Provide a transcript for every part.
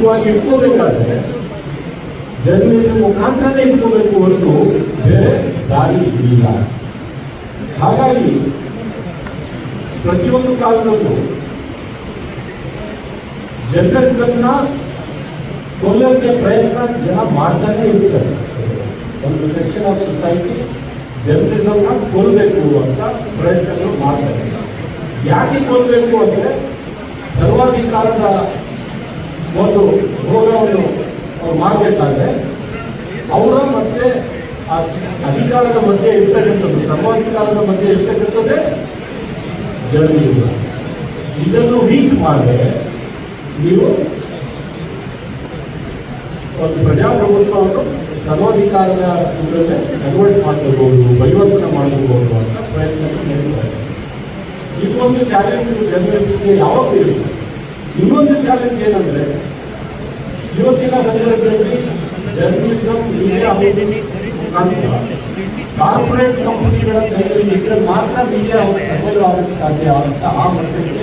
ಇವಾಗ ಇಟ್ಕೋಬೇಕಾದ್ರೆ ಜರ್ನಲಿಸಂ ಮುಖಾಂತರನೇ ಇಟ್ಕೋಬೇಕು ಹೊರತು ಬೇರೆ ದಾರಿ ಇಲ್ಲ ಹಾಗಾಗಿ ಪ್ರತಿಯೊಂದು ಕಾಲದಲ್ಲೂ ಜರ್ನಲಿಸಂನ ಕೊಲ್ಲಕ್ಕೆ ಪ್ರಯತ್ನ ಜನ ಮಾಡ್ತಾನೆ ಇರ್ತಾರೆ ಒಂದು ಸೆಕ್ಷನ್ ಆಫ್ ಸೊಸೈಟಿ ಜರ್ನಲಿಸಂನ ಕೊಲ್ಲಬೇಕು ಅಂತ ಪ್ರಯತ್ನಗಳು ಮಾಡ್ತಾರೆ ಯಾಕೆ ಕೊಲ್ಲಬೇಕು ಅಂದ್ರೆ ಸರ್ವಾಧಿಕಾರದ ಒಂದು ಭೋಗವನ್ನು ಅವ್ರು ಮಾಡಬೇಕಾದ್ರೆ ಅವರ ಮತ್ತೆ ಆ ಅಧಿಕಾರದ ಮಧ್ಯೆ ಇರ್ತಕ್ಕಂಥದ್ದು ಅಧಿಕಾರದ ಮಧ್ಯೆ ಇರ್ತಕ್ಕಂಥದ್ದೇ ಜರ್ನಲಿಸಂ ಇದನ್ನು ವೀಕ್ ಮಾಡಿದ್ರೆ ನೀವು ಒಂದು ಪ್ರಜಾಪ್ರಭುತ್ವವನ್ನು ಸರ್ವಾಧಿಕಾರದ ಇದರಲ್ಲೇ ಕನ್ವರ್ಟ್ ಮಾಡ್ಕೋಬಹುದು, ಪರಿವರ್ತನೆ ಮಾಡ್ಕೋಬಹುದು ಅಂತ ಪ್ರಯತ್ನ ಇದೊಂದು ಚಾಲೆಂಜ್ ಜರ್ನಲಿಸ್ಟ್ಗೆ ಯಾವಾಗ ಇರುತ್ತೆ. ಇನ್ನೊಂದು ಚಾಲೆಂಜ್ ಏನಂದ್ರೆ ಇವತ್ತಿನ ಸಂದರ್ಭದಲ್ಲಿ ಕಾರ್ಪೊರೇಟ್ ಕಂಪನಿಗಳ ಕೈಯಲ್ಲಿ ಇದ್ರೆ ಮಾತ್ರ ಮೀಡಿಯಾ ಸಫಲ ಆಗಕ್ಕೆ ಸಾಧ್ಯ ಅಂತ ಆ ಮಟ್ಟಕ್ಕೆ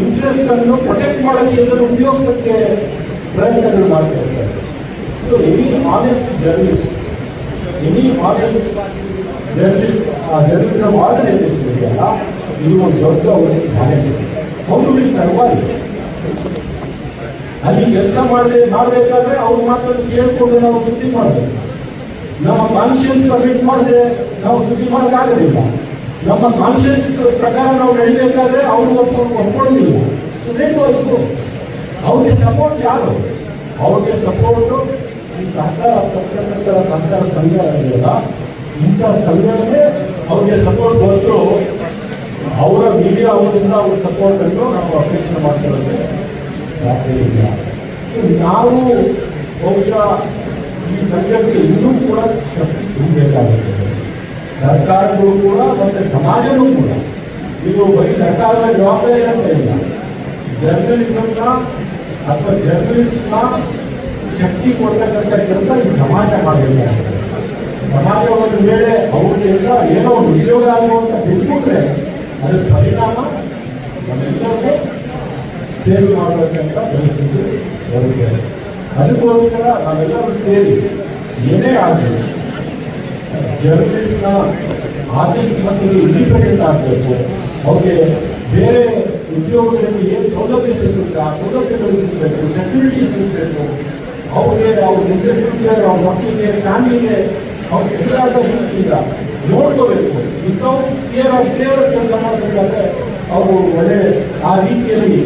ಇಂಟ್ರೆಸ್ಟ್ ಅನ್ನು ಪ್ರೊಟೆಕ್ಟ್ ಮಾಡೋಕ್ಕೆ ಎಲ್ಲರೂ ಉಪಯೋಗಿಸೋಕ್ಕೆ ಪ್ರಯತ್ನಗಳು ಮಾಡ್ತಾ ಇದ್ದಾರೆ so any honest journalist any honest journalist journalism organisation ಇದು ಒಂದು ದೊಡ್ಡ ಒಂದು ಚಾಲೆಂಜ್ ಅವರು ವಿಲ್ ಅಲ್ಲಿ ಕೆಲಸ ಮಾಡದೆ, ಮಾಡಬೇಕಾದ್ರೆ ಅವ್ರ ಮಾತನ್ನು ಕೇಳಿಕೊಂಡು ನಾವು ಸುದ್ದಿ ಮಾಡಬೇಕು ನಮ್ಮ ಕಾನ್ಶಿಯನ್ಸ್ ಕಮಿಟ್ ಮಾಡದೆ, ನಾವು ಸುದ್ದಿ ಮಾಡೋಕ್ಕಾಗೋದಿಲ್ಲ ನಮ್ಮ ಕಾನ್ಶಿಯನ್ಸ್ ಪ್ರಕಾರ ನಾವು ನಡಿಬೇಕಾದ್ರೆ ಅವ್ರು ಒಪ್ಕೊಂಡು ಒಪ್ಕೊಳ್ಳೋದಿಲ್ಲ. ಬೇಕು ಅವ್ರಿಗೆ ಸಪೋರ್ಟ್ ಯಾರು? ಅವ್ರಿಗೆ ಸಪೋರ್ಟು ಈ ಸರ್ಕಾರ ಸಹಕಾರ ಸರ್ಕಾರ ಸಂಘ ಇದೆಯಲ್ಲ ಇಂಥ ಸಮಯಕ್ಕೆ ಅವ್ರಿಗೆ ಸಪೋರ್ಟ್ ಬಂದರು, ಅವರ ಮೀಡಿಯಾ ಅವರಿಂದ ಅವ್ರ ಸಪೋರ್ಟ್ ಅನ್ನು ನಾವು ಅಪೇಕ್ಷೆ ಮಾಡ್ಕೊಳ್ಳೋದು ಇಲ್ಲ. ನಾವು ಬಹುಶಃ ಈ ಸಂಘಕ್ಕೆ ಇನ್ನೂ ಕೂಡ ಶಕ್ತಿ ತುಂಬಬೇಕಾಗುತ್ತದೆ ಸರ್ಕಾರಗಳು ಕೂಡ ಮತ್ತೆ ಸಮಾಜವೂ ಕೂಡ. ಇದು ಬರೀ ಸರ್ಕಾರದ ಜವಾಬ್ದಾರಿ ಅಂತ ಇಲ್ಲ. ಜರ್ನಲಿಸಮ್ನ ಅಥವಾ ಜರ್ನಲಿಸ್ಟ್ನ ಶಕ್ತಿ ಕೊಡ್ತಕ್ಕಂಥ ಕೆಲಸ ಈ ಸಮಾಜ ಮಾಡಬೇಕಾಗ್ತದೆ ಸಮಾಜ ಮೇಲೆ ವೇಳೆ ಅವ್ರ ಕೆಲಸ ಏನೋ ಒಂದು ಉದ್ಯೋಗ ಆಗುವಂತ ಬಿಟ್ಬಿಟ್ರೆ ಅದರ ಪರಿಣಾಮ ನಮ್ಮೆಲ್ಲರಿಗೂ ಫೇಸ್ ಮಾಡಬೇಕಂತ ಪರಿಸ್ಥಿತಿ ಬರುತ್ತೆ ಅದಕ್ಕೋಸ್ಕರ ನಾವೆಲ್ಲರೂ ಸೇರಿ ಏನೇ ಆಗಲಿ ಜರ್ನಲಿಸ್ಟ್ನ ಆದಷ್ಟು ಮಟ್ಟಿಗೆ ಇಂಡಿಪೆಂಡೆಂಟ್ ಆಗಬೇಕು. ಅವ್ರಿಗೆ ಬೇರೆ ಉದ್ಯೋಗದಲ್ಲಿ ಏನು ಸೌಲಭ್ಯ ಸಿಗುತ್ತೆ ಆ ಸೌಲಭ್ಯಗಳು ಸಿಗಬೇಕು ಸೆಕ್ಯೂರಿಟಿ ಸಿಗಬೇಕು. ಅವ್ರಿಗೆ ಅವ್ರ ಮುಂದೆ ಫ್ಯೂಚರ್ ಅವ್ರ ಮಕ್ಕಳಿಗೆ ಫ್ಯಾಮಿಲಿಗೆ ಅವ್ರು ಸರಿಯಾದ ರೀತಿಯಿಂದ ನೋಡ್ಕೋಬೇಕು ವಿತೌಟ್ ಫಿಯರ್ ಆಫ್ ಫೇವರ್ ಕೆಲಸ ಮಾಡಬೇಕಾದ್ರೆ ಅವರು ಒಳ್ಳೆ ಆ ರೀತಿಯಲ್ಲಿ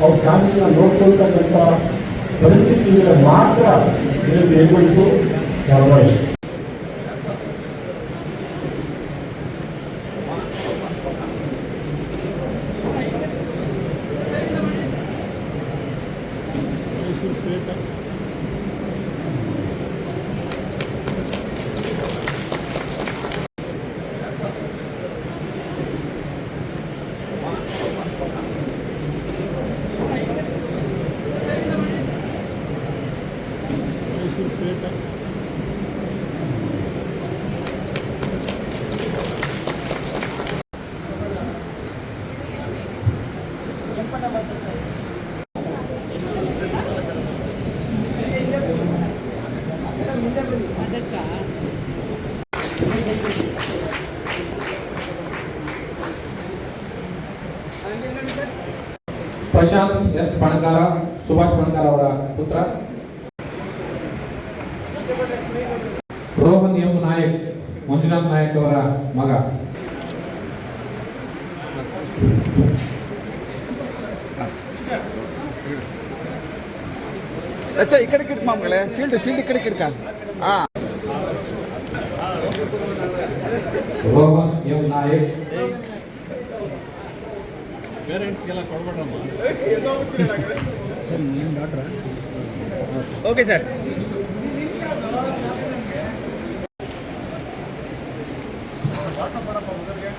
ಅವ್ರ ಫ್ಯಾಮಿಲಿನ ನೋಡ್ಕೊಳ್ತಕ್ಕಂಥ ಪರಿಸ್ಥಿತಿ ಇದ್ರೆ ಮಾತ್ರ ಇದನ್ನು able to survive Prashanth S Banakara Subhash Banakara ಅವರ ಪುತ್ರ. ರೋಹನ್ ಎಂ ನಾಯಕ್ ಮಂಜುನಾಥ್ ನಾಯಕ್ ಅವರ ಮಗ ಅಚ್ಚ ಈ ಕಡೆ ಕಿಡ್ಕ ಮಗಳೇ ಶೀಲ್ಡ್ ಶೀಲ್ಡ್ ಈ ಕಡೆ ಕಿಡ್ಕ ಹಾ ರೋಹನ್ ಎಂ ನಾಯಕ್ ಪೇರೆಂಟ್ಸ್ಗೆಲ್ಲ ಕೊಡ್ಬೇಡ್ರಮ್ಮ okay sir Vamos a para volver bien.